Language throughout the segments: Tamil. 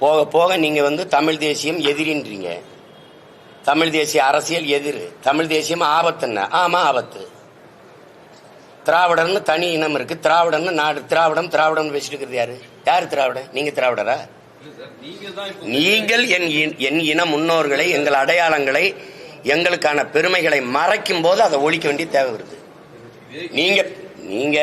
போக போக நீங்க வந்து தமிழ் தேசியம் எதிரின்றீங்க. தமிழ் தேசிய அரசியல் எதிர். தமிழ் தேசியம் ஆபத்துன்னா ஆமா ஆபத்து. திராவிடர்னு தனி இனம் இருக்கு. திராவிடர்னு நாடு திராவிடம் திராவிடம் பேசிட்டு இருக்கிறது யாரு? யாரு திராவிடம் நீங்க திராவிடரா? நீங்கள் என் என் இன முன்னோர்களை எங்கள் அடையாளங்களை எங்களுக்கான பெருமைகளை மறைக்கும் போது அதை ஒழிக்க வேண்டிய தேவை வருது. நீங்க நீங்க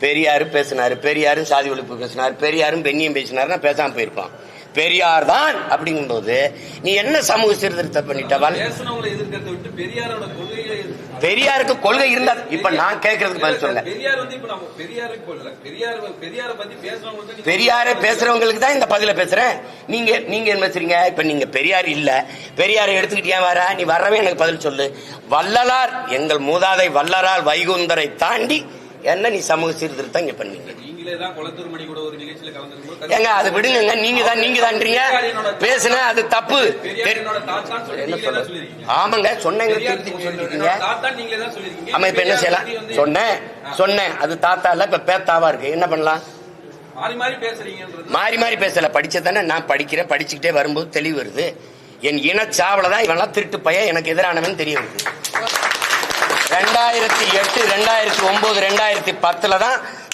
பெரியாரு பேசினாரு பெரியாரும் சாதி ஒழிப்பு பேசினார் பெரியாரும் பெண்ணியம் பேசினாருன்னா பேசாம போயிருப்பான் பெரியார் தான் அப்படிங்கும்போது நீ என்ன சமூக சீர்திருத்தம் பண்ணிட்டவள்? பெரியாருக்கு கொள்கை இருந்தா இப்ப நான் கேட்கறதுக்கு பதில் சொல்லுங்க பெரியார் பேசுறவங்களுக்கு தான் இந்த பதில பேசுறேன். நீங்க நீங்க என்ன பேசுறீங்க? இப்ப நீங்க பெரியார் இல்ல. பெரியாரை எடுத்துக்கிட்டு வர? நீ வரவே எனக்கு பதில் சொல்லு. வள்ளலார் எங்கள் மூதாதை வல்லரால் வைகுந்தரை தாண்டி என்ன நீ சமூக சீர்திருத்தம் இங்க பண்ணீங்க ஏங்க அது விடுங்க நீங்க தான் நீங்க தான்றீங்க பேசுன அது தப்பு. ஆமாங்க சொன்னேங்க திருத்தி சொல்லிருக்கீங்க ஆமா இப்ப என்ன செய்யலாம்? சொன்னேன் சொன்னேன். அது தாத்தா இல்ல இப்ப பேத்தாவா இருக்கு. என்ன பண்ணலாம்? மாறி மாறி பேசல. படிச்சதானே நான் படிக்கிறேன். படிச்சுக்கிட்டே வரும்போது தெளிவு வருது. என் இனச்சாவல தான் இவன்லாம் திருட்டு பையன். எனக்கு எதிரானவன் தெரிய வருது. ரெண்டாயிரத்தி எட்டு ரெண்டாயிரத்தி ஒன்பது ரெண்டாயிரத்தி பத்துல தான்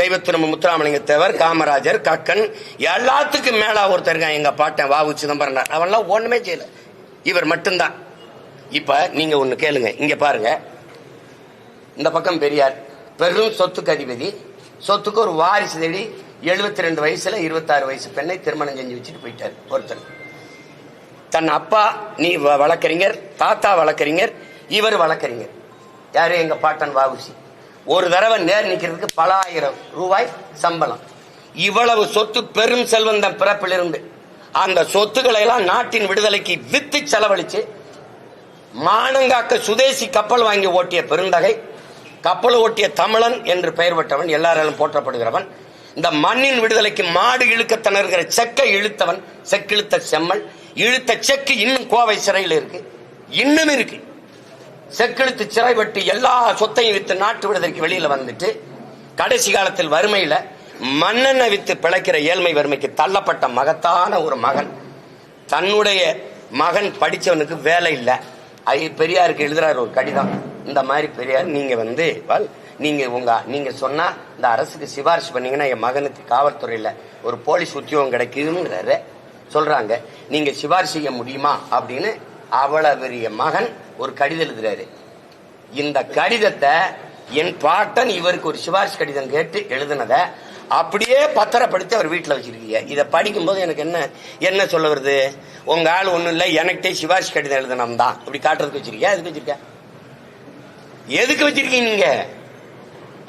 தெய்வத்திரும்ப முத்துராமலிங்க தேவர் காமராஜர் கக்கன் எல்லாத்துக்கும் மேலா ஒருத்தர் இருக்கான். எங்க பாட்டன் வாவு சிதம்பரம் அவன்லாம் ஒண்ணுமே செய்யல. இவர் மட்டும்தான். இப்ப நீங்க ஒண்ணு கேளுங்க. இங்க பாருங்க. இந்த பக்கம் பெரியார். பெரும் சொத்துக்கு அதிபதி. சொத்துக்கு ஒரு வாரிசு தேடி எழுபத்தி ரெண்டு வயசுல இருபத்தாறு வயசு பெண்ணை திருமணம் செஞ்சு வச்சுட்டு போயிட்டார் ஒருத்தர். தன் அப்பா நீ வ- வழக்கறிஞர் தாத்தா வழக்கறிஞர் இவர் வழக்கறிஞர். யாரு? எங்க பாட்டன் வாவுசி ஒரு தடவை நேர் நிற்கிறதுக்கு பல ஆயிரம் ரூபாய் சம்பளம். இவ்வளவு சொத்து பெரும் செல்வந்தன் பிறப்பிலிருந்து அந்த சொத்துக்களை எல்லாம் நாட்டின் விடுதலைக்கு வித்து செலவழிச்சு மானங்காக்க சுதேசி கப்பல் வாங்கி ஓட்டிய பெருந்தகை கப்பல் ஓட்டிய தமிழன் என்று பெயர் பெற்றவன் எல்லாராலும் போற்றப்படுகிறவன் இந்த மண்ணின் விடுதலைக்கு மாடு இழுக்க திணறுகிற செக்கை இழுத்தவன் செக்கிழுத்த செம்மல் இழுத்த செக்கு இன்னும் கோவை சிறையில் இருக்கு இன்னும் இருக்கு. செக்கிழுத்து சிறை வெட்டி எல்லா சொத்தையும் வித்து நாட்டு விடுதலைக்கு வெளியில வந்துட்டு கடைசி காலத்தில் வறுமையில மண்ணெண்ணை வித்து பிழைக்கிற ஏழ்மை வறுமைக்கு தள்ளப்பட்ட மகத்தான ஒரு மகன். தன்னுடைய மகன் படிச்சவனுக்கு வேலை இல்லை. ஐ பெரியாருக்கு எழுதுறாரு ஒரு கடிதம். இந்த மாதிரி பெரியார் நீங்க வந்து நீங்க உங்க நீங்க சொன்னா இந்த அரசுக்கு சிபாரிசு பண்ணீங்கன்னா என் மகனுக்கு காவல்துறையில ஒரு போலீஸ் உத்தியோகம் கிடைக்குதுங்கிறாரு. சொல்றாங்க நீங்க சிபாரிசு செய்ய முடியுமா? அப்படின்னு அவ்வளவு பெரிய மகன் ஒரு கடிதம் எழுதுறாரு. இந்த கடிதத்தை என் பாட்டன் இவருக்கு ஒரு சிபாரிசு கடிதம் கேட்டு எழுதுனத அப்படியே பத்திரப்படுத்தி அவர் வீட்டில் வச்சிருக்கீங்க. இதை படிக்கும்போது எனக்கு என்ன என்ன சொல்ல வருது? உங்க ஆள் ஒன்றும் இல்லை எனக்கிட்டே சிபாரிசு கடிதம் எழுதுனம் தான். இப்படி காட்டுறதுக்கு வச்சிருக்கியா? எதுக்கு வச்சிருக்க எதுக்கு வச்சிருக்கீங்க நீங்க?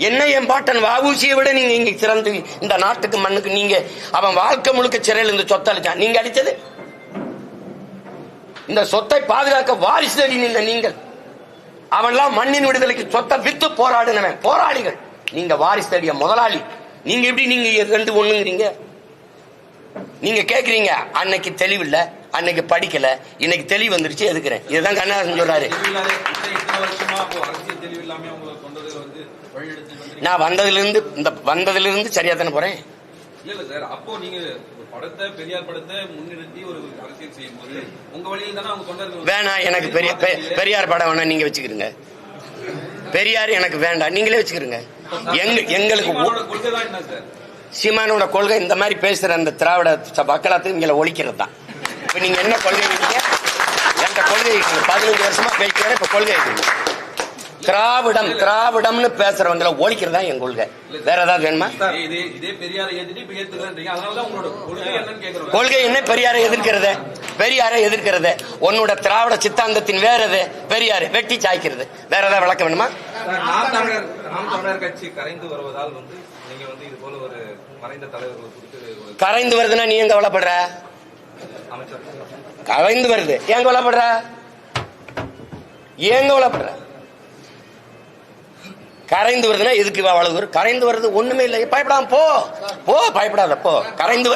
என்ன என் பாட்டன் வாவூசியை விட நீங்க இங்க சிறந்து இந்த நாட்டுக்கு மண்ணுக்கு நீங்க அவன் வாழ்க்கை முழுக்க சிறையில் இருந்து சொத்தளிச்சான். நீங்க அடிச்சது இந்த சொத்தை பாதுகாக்க வாரிசு நின்ற நீங்கள். அவன்லாம் மண்ணின் விடுதலைக்கு சொத்தை வித்து போராடினவன். போராளிகள். நீங்க வாரிசு தேடிய முதலாளி. நீங்க எப்படி நீங்க ரெண்டு ஒண்ணுங்கிறீங்க? நீங்க கேக்குறீங்க அன்னைக்கு தெளிவில்ல அன்னைக்கு படிக்கல இன்னைக்கு தெளிவு வந்துருச்சு எதுக்குறேன்? இதுதான் கண்ணாசன் சொல்றாரு. நான் வந்ததுல இருந்து இந்த வந்ததுல இருந்து சரியா தானே போறேன்? இல்ல சார். அப்போ நீங்க ஒரு படத்தை பெரியார் படத்தை முன்னிறுத்தி ஒரு அரசியல் செய்யும் போது உங்க வழியில் தானே அவங்க தொண்டர்கள் வேணாம் எனக்கு பெரிய பெரியார் படம் வேணா நீங்க வச்சுக்கிறீங்க பெரியார் எனக்கு வேண்டாம். நீங்களே வச்சுக்கிறீங்க எங்க எங்களுக்கு சீமானோட கொள்கை தான் என்ன சார்? சீமானோட கொள்கை இந்த மாதிரி பேசுற அந்த திராவிட மக்களாத்துக்கு இங்களை ஒழிக்கிறது தான். இப்ப நீங்க என்ன கொள்கை இருக்கீங்க எந்த கொள்கை இருக்கீங்க பதினஞ்சு வருஷமா பேசுறேன் இப்ப கொள்கை இருக்கீங்க திராவிடம் திராவிடம்னு பேசுறவங்களை ஒழிக்கிறதா என் கொள்கை. வேற ஏதாவது வேணுமா? கொள்கை என்ன பெரியாரை எதிர்க்கிறது? பெரியாரை எதிர்க்கிறது. உன்னோட திராவிட சித்தாந்தத்தின் வேற எது? பெரியாரு வெட்டி சாய்க்கிறது. வேற ஏதாவது விளக்க வேணுமா? கரைந்து வருதுன்னா நீ எங்க கவலைப்படுற? கரைந்து வருது. ஏன் கவலைப்படுற? ஏன் கவலைப்படுற? கரைந்து வருதுன்னா எதுக்கு அவ்வளவு கரைந்து வருது ஒண்ணுமே இல்லை. பயப்படாம போ. போ பயப்படாத போ. கரைந்து